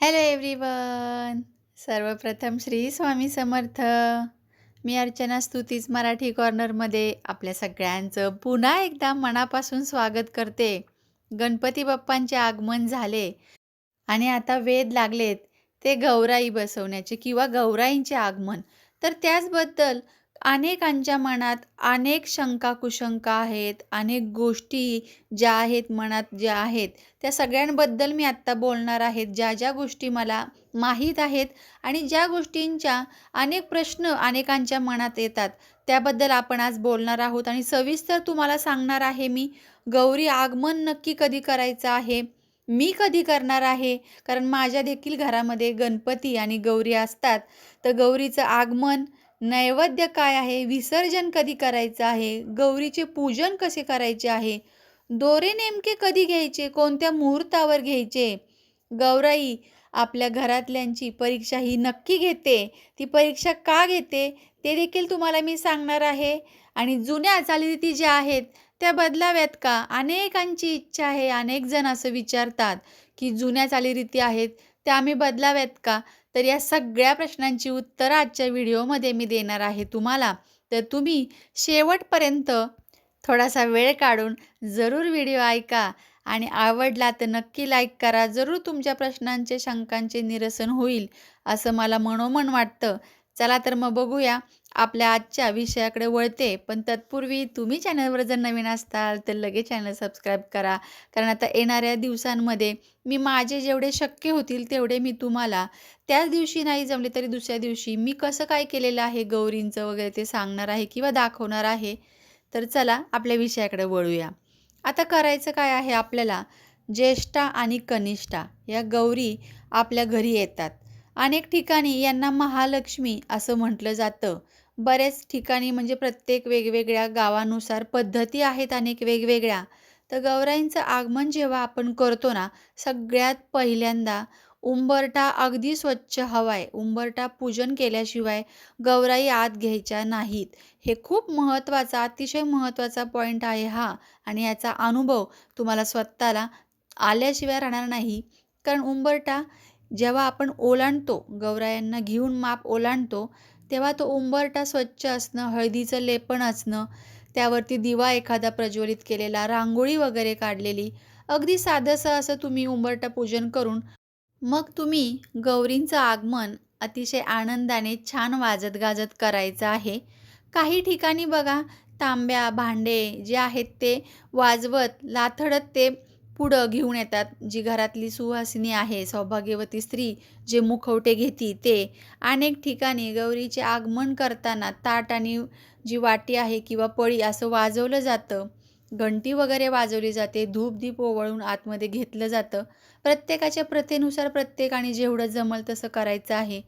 Hello everyone सर्वप्रथम श्री स्वामी समर्थ. मी अर्चना स्तुतीच मराठी कॉर्नरमध्ये आपल्या सगळ्यांचं पुन्हा एकदा मनापासून स्वागत करते. गणपती बाप्पांचे आगमन झाले आणि आता वेद लागलेत. ते गौराई बसवण्याचे किंवा गौराईंचे आगमन. तर त्याचबद्दल अनेकांच्या मनात अनेक शंका कुशंका आहेत अनेक गोष्टी ज्या आहेत मनात ज्या आहेत त्या सगळ्यांबद्दल मी आत्ता बोलणार आहेत. ज्या ज्या गोष्टी मला माहीत आहेत आणि ज्या गोष्टींच्या अनेक प्रश्न अनेकांच्या मनात येतात त्याबद्दल आपण आज बोलणार आहोत. आणि सविस्तर तुम्हाला सांगणार आहे मी गौरी आगमन नक्की कधी करायचं आहे? मी कधी करणार आहे? कारण माझ्या देखील घरामध्ये गणपती आणि गौरी असतात. तर गौरीचं आगमन नैवेद्य काय आहे? विसर्जन कधी करायचं आहे? गौरीचे पूजन कसे करायचे आहे? दोरे नेमके कधी घ्यायचे? कोणत्या मुहूर्तावर घ्यायचे? गौराई आपल्या घरातल्यांची परीक्षा ही नक्की घेते. ती परीक्षा का घेते? ते देखील तुम्हाला मी सांगणार आहे. आणि जुन्या चालीरीती ज्या आहेत त्या बदलाव्यात का? अनेकांची इच्छा आहे. अनेक जण असं विचारतात की जुन्या चालीरीती आहेत त्या आम्ही बदलाव्यात का? तर या सगळ्या प्रश्नांची उत्तरं आजच्या व्हिडिओमध्ये मी देणार आहे तुम्हाला. तर तुम्ही शेवटपर्यंत थोडासा वेळ काढून जरूर व्हिडिओ ऐका आणि आवडला तर नक्की लाईक करा. जरूर तुमच्या प्रश्नांचे शंकांचे निरसन होईल असं मला मनोमन वाटतं. चला तर मग बघूया. आपल्या आजच्या विषयाकडे वळते. पण तत्पूर्वी तुम्ही चॅनलवर जर नवीन असताल तर लगेच चॅनल सबस्क्राईब करा. कारण आता येणाऱ्या दिवसांमध्ये मी माझे जेवढे शक्य होतील तेवढे मी तुम्हाला त्याच दिवशी नाही जमले तरी दुसऱ्या दिवशी मी कसं काय केलेलं आहे गौरींचं वगैरे ते सांगणार आहे किंवा दाखवणार आहे? तर चला आपल्या विषयाकडे वळूया. आता करायचं काय आहे आपल्याला? ज्येष्ठा आणि कनिष्ठा. या गौरी आपल्या घरी येतात. अनेक ठिकाणी यांना महालक्ष्मी असं म्हटलं जातं. बरेच ठिकाणी म्हणजे प्रत्येक वेगवेगळ्या गावानुसार पद्धती आहेत अनेक वेगवेगळ्या. तर गौराईंचं आगमन जेव्हा आपण करतो ना सगळ्यात पहिल्यांदा उंबरटा अगदी स्वच्छ हवाय उंबरटा पूजन केल्याशिवाय गौराई आत घ्यायच्या नाहीत. हे खूप महत्त्वाचा अतिशय महत्त्वाचा पॉईंट आहे हा. आणि याचा अनुभव तुम्हाला स्वतःला आल्याशिवाय राहणार नाही. कारण उंबरटा जेव्हा आपण ओलांडतो गौरायांना घेऊन माप ओलांडतो तेव्हा तो उंबरटा स्वच्छ असणं हळदीचं लेपण असणं त्यावरती दिवा एखादा प्रज्वलित केलेला रांगोळी वगैरे काढलेली अगदी साधंसं असं तुम्ही उंबरटा पूजन करून मग तुम्ही गौरींचं आगमन अतिशय आनंदाने छान वाजत गाजत करायचं आहे. काही ठिकाणी बघा तांब्या भांडे जे आहेत ते वाजवत लाथडत ते पुढं घेऊन येतात. जी घरातली सुवासिनी आहे सौभाग्यवती स्त्री जे मुखवटे घेती ते अनेक ठिकाणी गौरीचे आगमन करताना ताट आणि जी वाटी आहे किंवा पळी असं वाजवलं जातं. घंटी वगैरे वाजवली जाते. धूप दीप ओवळून आतमध्ये घेतलं जातं. प्रत्येकाच्या प्रथेनुसार प्रत्येकाने जेवढं जमल तसं करायचं आहे.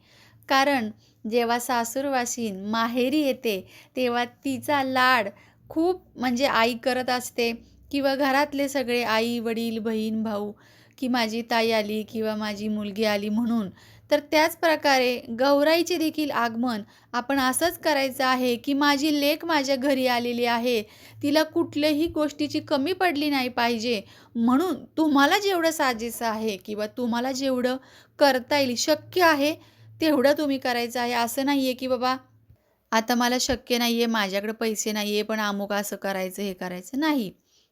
कारण जेव्हा सासूरवासीन माहेरी येते तेव्हा तिचा लाड खूप म्हणजे आई करत असते. किंवा घरातले सगळे आई वडील बहीण भाऊ की माझी ताई आली किंवा माझी मुलगी आली म्हणून तर त्याच प्रकारे गौराईचे देखील आगमन आपण असंच करायचं आहे की माझी लेख माझ्या घरी आलेली आहे तिला कुठल्याही गोष्टीची कमी पडली नाही पाहिजे म्हणून तुम्हाला जेवढं साजेसं आहे किंवा तुम्हाला जेवढं करता येईल शक्य आहे तेवढं तुम्ही करायचं आहे. असं नाही आहे की बाबा आता मला शक्य नाही आहे माझ्याकडे पैसे नाही आहे पण अमुक असं करायचं हे करायचं नाही.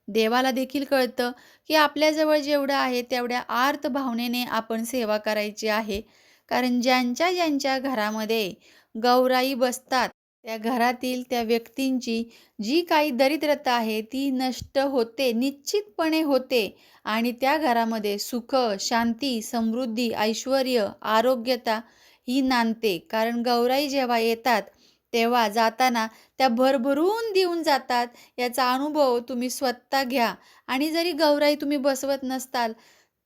देवाला देखील कळतं की आपल्याजवळ जेवढं आहे तेवढ्या आर्त भावनेने आपण सेवा करायची आहे. कारण ज्यांच्या ज्यांच्या घरामध्ये गौराई बसतात त्या घरातील त्या व्यक्तींची जी काही दरिद्रता आहे ती नष्ट होते निश्चितपणे होते. आणि त्या घरामध्ये सुख शांती समृद्धी ऐश्वर आरोग्यता ही नांदते. कारण गौराई जेव्हा येतात तेव्हा जाताना त्या भरभरून देऊन जातात. याचा अनुभव तुम्ही स्वतः घ्या. आणि जरी गौराई तुम्ही बसवत नसताल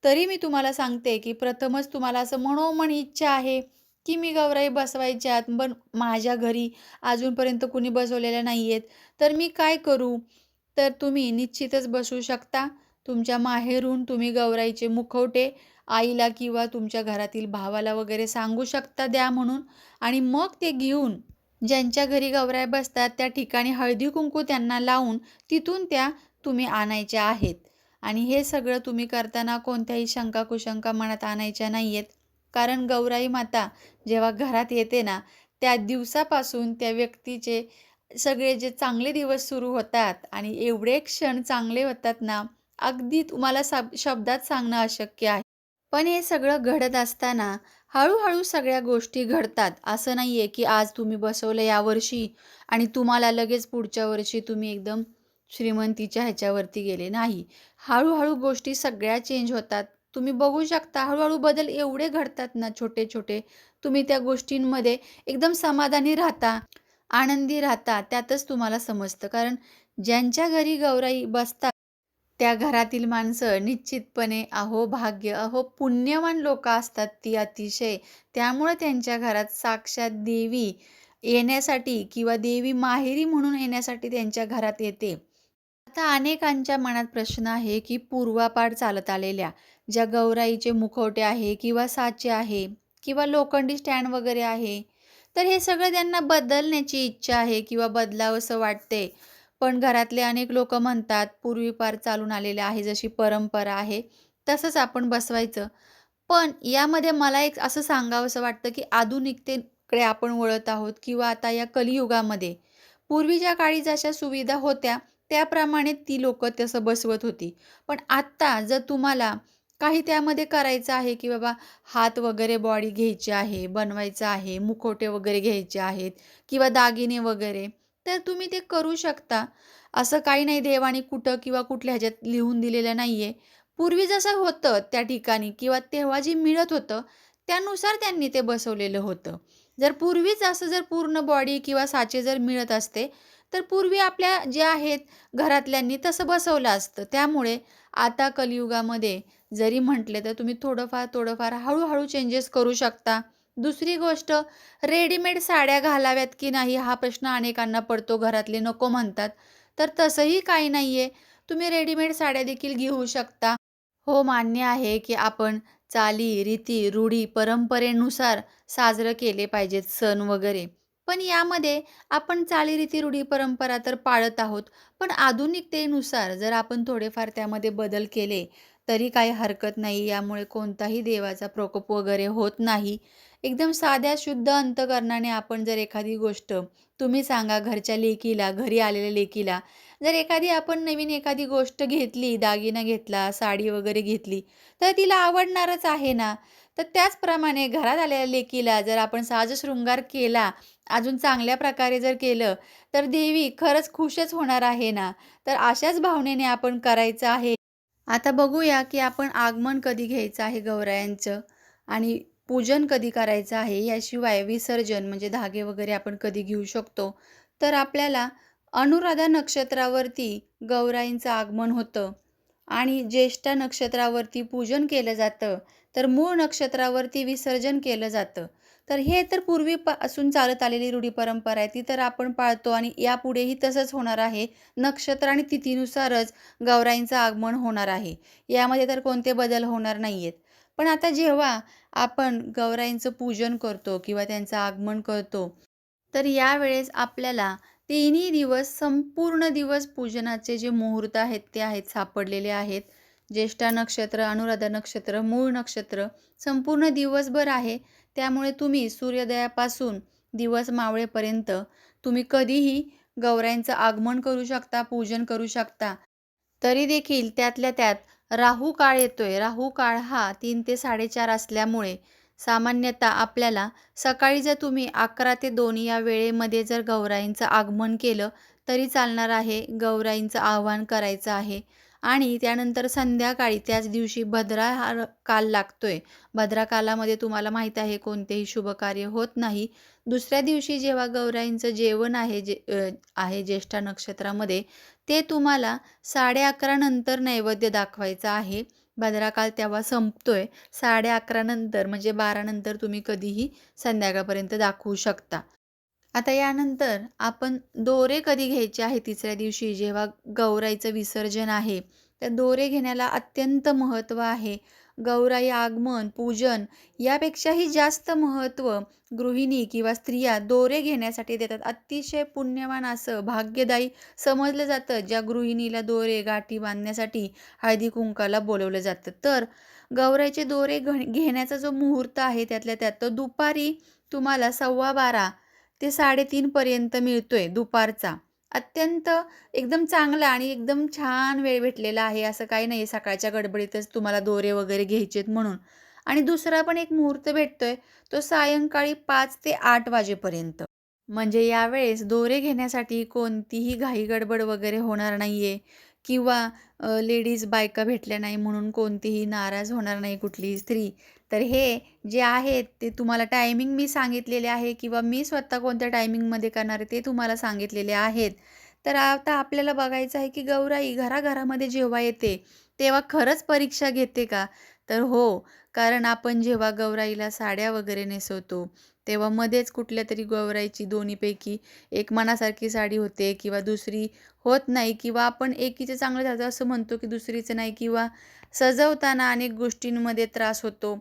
तरी मी तुम्हाला सांगते की प्रथमच तुम्हाला असं मनोमन इच्छा आहे की मी गौराई बसवायच्या आत पण माझ्या घरी अजूनपर्यंत कुणी बसवलेल्या नाही आहेत तर मी काय करू? तर तुम्ही निश्चितच बसू शकता. तुमच्या माहेरून तुम्ही गौराईचे मुखवटे आईला किंवा तुमच्या घरातील भावाला वगैरे सांगू शकता द्या म्हणून. आणि मग ते घेऊन ज्यांच्या घरी गौराई बसतात त्या ठिकाणी हळदी कुंकू त्यांना लावून तिथून त्या तुम्ही आणायच्या आहेत. आणि हे सगळं तुम्ही करताना कोणत्याही शंका कुशंका मनात आणायच्या नाही आहेत कारण गौराई माता जेव्हा घरात येते ना त्या दिवसापासून त्या व्यक्तीचे सगळे जे चांगले दिवस सुरू होतात आणि एवढे क्षण चांगले होतात ना अगदी तुम्हाला सब शब्दात सांगणं अशक्य आहे. पण हे सगळं घडत असताना हळूहळू सगळ्या गोष्टी घडतात. असं नाही आहे की आज तुम्ही बसवलं यावर्षी आणि तुम्हाला लगेच पुढच्या वर्षी तुम्ही एकदम श्रीमंतीच्या ह्याच्यावरती गेले. नाही. हळूहळू गोष्टी सगळ्या चेंज होतात. तुम्ही बघू शकता हळूहळू बदल एवढे घडतात ना छोटे छोटे. तुम्ही त्या गोष्टींमध्ये एकदम समाधानी राहता आनंदी राहता त्यातच तुम्हाला समजतं. कारण ज्यांच्या घरी गौराई बसतात त्या घरातील माणसं निश्चितपणे अहो भाग्य अहो पुण्यवान लोक असतात ती अतिशय. त्यामुळं त्यांच्या घरात साक्षात देवी येण्यासाठी किंवा देवी माहेरी म्हणून येण्यासाठी त्यांच्या घरात येते. आता अनेकांच्या मनात प्रश्न आहे की पूर्वापार चालत आलेल्या ज्या गौराईचे मुखवटे आहे किंवा साचे आहे किंवा लोखंडी स्टँड वगैरे आहे तर हे सगळं त्यांना बदलण्याची इच्छा आहे किंवा बदलावंसं वाटते पण घरातले अनेक लोक म्हणतात पूर्वीपार चालून आलेले आहे जशी परंपरा आहे तसंच आपण बसवायचं. पण यामध्ये मला एक असं सांगावंसं वाटतं की आधुनिकतेकडे आपण वळत आहोत किंवा आता या कलियुगामध्ये. पूर्वीच्या काळी जशा सुविधा होत्या त्याप्रमाणे ती लोक तसं बसवत होती. पण आत्ता जर तुम्हाला काही त्यामध्ये करायचं आहे की बाबा हात वगैरे बॉडी घ्यायची आहे बनवायचं आहे मुखवटे वगैरे घ्यायचे आहेत किंवा दागिने वगैरे तर तुम्ही ते करू शकता. असं काही नाही देवाने कुठं किंवा कुठल्या ह्याच्यात लिहून दिलेलं नाही आहे पूर्वी जसं होतं त्या ठिकाणी किंवा तेव्हा जे मिळत होतं त्यानुसार त्यांनी ते बसवलेलं होतं. जर पूर्वीच असं जर पूर्ण बॉडी किंवा साचे जर मिळत असते तर पूर्वी आपल्या जे आहेत घरातल्यांनी तसं बसवलं असतं. त्यामुळे आता कलियुगामध्ये जरी म्हटले तर तुम्ही थोडंफार थोडंफार हळूहळू चेंजेस करू शकता. दुसरी गोष्ट रेडीमेड साड्या घालाव्यात की नाही हा प्रश्न अनेकांना पडतो घरातले नको म्हणतात. तर तसंही काही नाही आहे तुम्ही रेडीमेड साड्या देखील घेऊ शकता. हो मान्य आहे की आपण चाली रीती रूढी परंपरेनुसार साजरं केले पाहिजेत सण वगैरे. पण यामध्ये आपण चालीरीती रूढी परंपरा तर पाळत आहोत. पण आधुनिकतेनुसार जर आपण थोडेफार त्यामध्ये बदल केले तरी काही हरकत नाही. यामुळे कोणताही देवाचा प्रकोप वगैरे होत नाही. एकदम साध्या शुद्ध अंतकरणाने आपण जर एखादी गोष्ट तुम्ही सांगा घरच्या लेकीला घरी आलेल्या लेकीला जर एखादी आपण नवीन एखादी गोष्ट घेतली दागिना घेतला साडी वगैरे घेतली तर तिला आवडणारच आहे ना? तर त्याचप्रमाणे घरात आलेल्या लेकीला जर आपण साजशृंगार केला अजून चांगल्या प्रकारे जर केलं तर देवी खरंच खुशच होणार आहे ना? तर अशाच भावनेने आपण करायचं आहे. आता बघूया की आपण आगमन कधी घ्यायचं आहे गौरायांचं? आणि पूजन कधी करायचं आहे याशिवाय विसर्जन म्हणजे धागे वगैरे आपण कधी घेऊ शकतो. तर आपल्याला अनुराधा नक्षत्रावरती गौराईंचं आगमन होतं. आणि ज्येष्ठा नक्षत्रावरती पूजन केलं जातं. तर मूळ नक्षत्रावरती विसर्जन केलं जातं. तर हे तर पूर्वी असून चालत आलेली रूढी परंपरा आहे. ती तर आपण पाळतो आणि यापुढेही तसंच होणार आहे. नक्षत्र आणि तिथीनुसारच गौराईंचं आगमन होणार आहे. यामध्ये तर कोणते बदल होणार नाही आहेत पण आता जेव्हा आपण गौराईंचं पूजन करतो किंवा त्यांचं आगमन करतो तर यावेळेस आपल्याला तिन्ही दिवस संपूर्ण दिवस पूजनाचे जे मुहूर्त आहेत ते आहेत सापडलेले आहेत. ज्येष्ठा नक्षत्र अनुराधा नक्षत्र मूळ नक्षत्र संपूर्ण दिवसभर आहे. त्यामुळे तुम्ही सूर्योदयापासून दिवस मावळेपर्यंत तुम्ही कधीही गौराईंचं आगमन करू शकता पूजन करू शकता. तरी देखील त्यातल्या त्यात राहू काळ येतोय. राहू काळ हा तीन ते साडेचार असल्यामुळे सामान्यतः आपल्याला सकाळी जर तुम्ही अकरा ते दोन या वेळेमध्ये जर गौराईंचं आगमन केलं तरी चालणार आहे. गौराईंचं आवाहन करायचं आहे. आणि त्यानंतर संध्याकाळी त्याच दिवशी भद्रा हा काल लागतोय. भद्रा कालामध्ये तुम्हाला माहीत आहे कोणतेही शुभकार्य होत नाही. दुसऱ्या दिवशी जेव्हा गौराईंचं जेवण आहे जे आहे ज्येष्ठा नक्षत्रामध्ये ते तुम्हाला साडे अकरा नंतर नैवेद्य दाखवायचं आहे. भद्राकाल तेव्हा संपतोय. साडे अकरा नंतर म्हणजे बारा नंतर तुम्ही कधीही संध्याकाळपर्यंत दाखवू शकता. आता यानंतर आपण दोरे कधी घ्यायचे आहे तिसऱ्या दिवशी? जेव्हा गौराईचं विसर्जन आहे तर दोरे घेण्याला अत्यंत महत्त्व आहे. गौराई आगमन पूजन यापेक्षाही जास्त महत्त्व गृहिणी किंवा स्त्रिया दोरे घेण्यासाठी देतात. अतिशय पुण्यवान असं भाग्यदायी समजलं जातं ज्या गृहिणीला दोरे गाठी बांधण्यासाठी हळदी कुंकाला बोलवलं जातं. तर गौराईचे दोरे घ घेण्याचा जो मुहूर्त आहे त्यातल्या त्यात तो दुपारी तुम्हाला 12:15 ते साडेतीनपर्यंत मिळतोय दुपारचा. अत्यंत एकदम चांगला आणि एकदम छान वेळ भेटलेला आहे. असं काही नाही सकाळच्या गडबडीतच तुम्हाला दोरे वगैरे घ्यायचेत म्हणून. आणि दुसरा पण एक मुहूर्त भेटतोय तो सायंकाळी पाच ते आठ वाजेपर्यंत. म्हणजे यावेळेस दोरे घेण्यासाठी कोणतीही घाई-गडबड वगैरे होणार नाहीये किंवा लेडीज बायका भेटल्या नाही म्हणून कोणतीही नाराज होणार नाही कुठलीही स्त्री. तर हे जे आहेत ते तुम्हाला टायमिंग मी सांगितलेले आहे किंवा मी स्वतः कोणत्या टायमिंगमध्ये करणार आहे ते तुम्हाला सांगितलेले आहेत. तर आता आपल्याला बघायचं आहे की गौराई घराघरामध्ये जेव्हा येते, तेव्हा खरंच परीक्षा घेते का? तर हो. कारण आपण जेव्हा गौराईला साड्या वगैरे नेसवतो, तेव्हा मध्येच कुठल्या तरी गौराईची दोन्हीपैकी एक मनासारखी साडी होते किंवा दुसरी होत नाही किंवा आपण एकीचं चांगलं झालं असं म्हणतो की दुसरीचं नाही किंवा सजवताना अनेक गोष्टींमध्ये त्रास होतो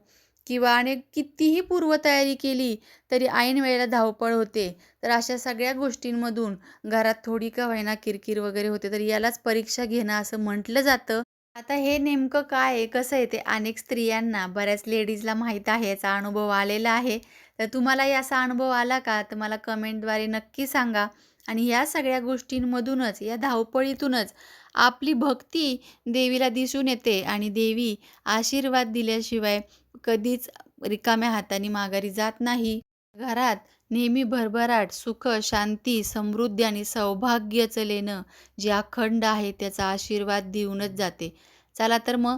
किंवा अनेक कितीही पूर्वतयारी केली तरी ऐन वेळेला धावपळ होते. तर अशा सगळ्या गोष्टींमधून घरात थोडी का होईना किरकिर वगैरे होते. तर यालाच परीक्षा घेणं असं म्हटलं जातं. आता हे नेमकं काय आहे, कसं आहे ते अनेक स्त्रियांना, बऱ्याच लेडीजला माहीत आहे, याचा अनुभव आलेला आहे. तर तुम्हालाही असा अनुभव आला का? तर मला कमेंटद्वारे नक्की सांगा. आणि या सगळ्या गोष्टींमधूनच, या धावपळीतूनच आपली भक्ती देवीला दिसून येते आणि देवी आशीर्वाद दिल्याशिवाय कधीच रिकाम्या हाताने माघारी जात नाही. घरात नेहमी भरभराट, सुख, शांती, समृद्धी आणि सौभाग्यचं लेणं जे अखंड आहे त्याचा आशीर्वाद देऊनच जाते. चला तर मग